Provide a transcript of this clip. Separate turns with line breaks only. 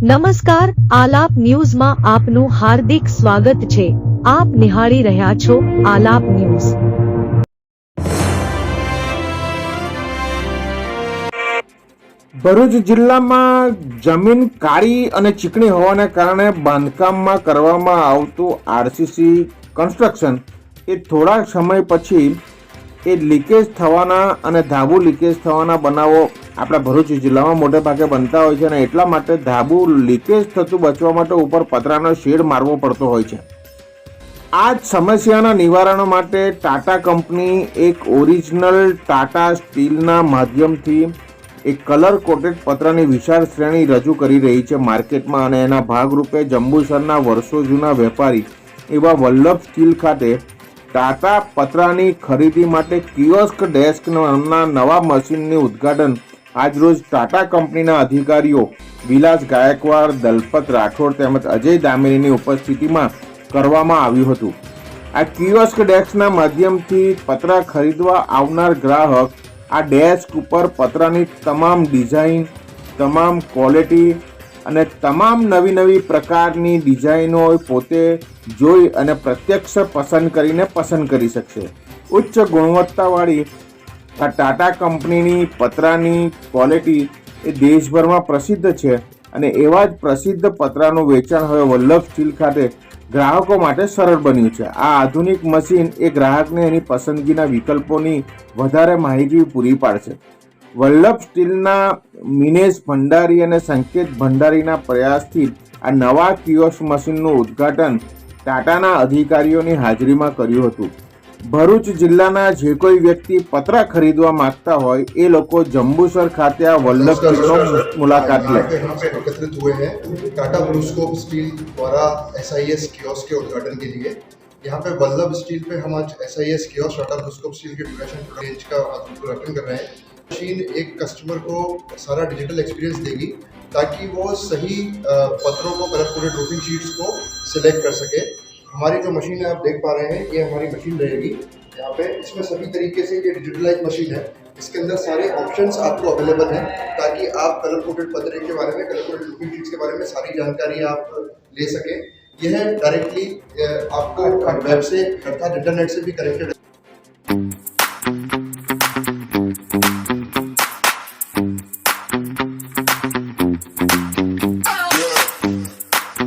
નમસ્કાર, આલાપ ન્યૂઝમાં આપનું હાર્દિક સ્વાગત છે. આપ નિહાળી રહ્યા છો આલાપ ન્યૂઝ.
ભરૂચ જિલ્લામાં જમીન કાળી અને ચીકણી હોવાને કારણે બાંધકામમાં કરવામાં આવતું આરસીસી કન્સ્ટ્રક્શન એ થોડા સમય પછી એ લીકેજ થવાના અને ધાબુ લીકેજ થવાના બનાવો આપણા ભરૂચ જિલ્લામાં મોટે ભાગે બનતા હોય છે અને એટલા માટે ધાબુ લીકેજ થતું બચવા માટે ઉપર પતરાનો શેડ મારવો પડતો હોય છે. આ જ સમસ્યાના નિવારણ માટે ટાટા કંપની એક ઓરિજિનલ ટાટા સ્ટીલના માધ્યમથી એક કલર કોટેડ પતરાની વિશાળ શ્રેણી રજૂ કરી રહી છે માર્કેટમાં અને એના ભાગરૂપે જંબુસરના વર્ષો જૂના વેપારી એવા વલ્લભ સ્ટીલ ખાતે ટાટા પતરાની ખરીદી માટે કિયોસ્ક ડેસ્ક નામના નવા મશીનનું ઉદ્ઘાટન. આજરોજ ટાટા કંપનીના અધિકારીઓ વિલાસ ગાયકવાડ, દલપત રાઠોડ તેમજ અજય દામિનીની ઉપસ્થિતિમાં કરવામાં આવ્યું હતું. આ કિયોસ્ક ડેસ્કના માધ્યમથી પતરા ખરીદવા આવનાર ગ્રાહક આ ડેસ્ક ઉપર પતરાની તમામ ડિઝાઇન, તમામ ક્વોલિટી અને તમામ નવી નવી પ્રકારની ડિઝાઇનો પોતે જોઈ અને પ્રત્યક્ષ પસંદ કરીને પસંદ કરી શકશે. ઉચ્ચ ગુણવત્તાવાળી આ ટાટા કંપનીની પતરાની ક્વોલિટી એ દેશભરમાં પ્રસિદ્ધ છે અને એવા જ પ્રસિદ્ધ પતરાનું વેચાણ હવે વલ્લભ સ્ટીલ ખાતે ગ્રાહકો માટે સરળ બન્યું છે. આ આધુનિક મશીન એ ગ્રાહકને એની પસંદગીના વિકલ્પોની વધારે માહિતી પૂરી પાડશે. વલ્લભ સ્ટીલના મિનેશ ભંડારી અને સંકેત ભંડારીના પ્રયાસથી આ નવા કિયોસ્ક મશીનનું ઉદ્ઘાટન ટાટાના અધિકારીઓની હાજરીમાં કર્યું હતું ભરૂચ જિલ્લાના જે કોઈ વ્યક્તિ પતરા ખરીદવા માંગતા હોય એ લોકો જંબુસર ખાતે આ વલ્લભ સ્ટીલનો મુલાકાત લે
यहाँ पे हम सब एकत्रित हुए हैं टाटा ब्लूस्कोप स्टील द्वारा एस आई एस कियोस्क के उद्घाटन के लिए यहाँ पे वल्लभ स्टील पे हम आज S I S kiosk Tata BlueScope steel के प्रोडक्शन रेंज का आज उद्घाटन कर रहे हैं मशीन एक कस्टमर को सारा डिजिटल एक्सपीरियंस देगी ताकि वो सही पत्रों को कलर कोडेड रूफिंग शीट्स को सिलेक्ट कर सके। हमारी जो मशीन है, आप देख पा रहे हैं, ये हमारी मशीन रहेगी। यहाँ पे इसमें सभी तरीके से ये डिजिटलाइज मशीन है। इसके अंदर सारे ऑप्शंस आपको अवेलेबल हैं ताकि आप कलर कोडेड पत्रे के बारे में कलर कोडेड लुकिंग शीट्स के बारे में सारी जानकारी आप ले सकें। यह डायरेक्टली आपको वेब से, अर्थात इंटरनेट से भी कनेक्टेड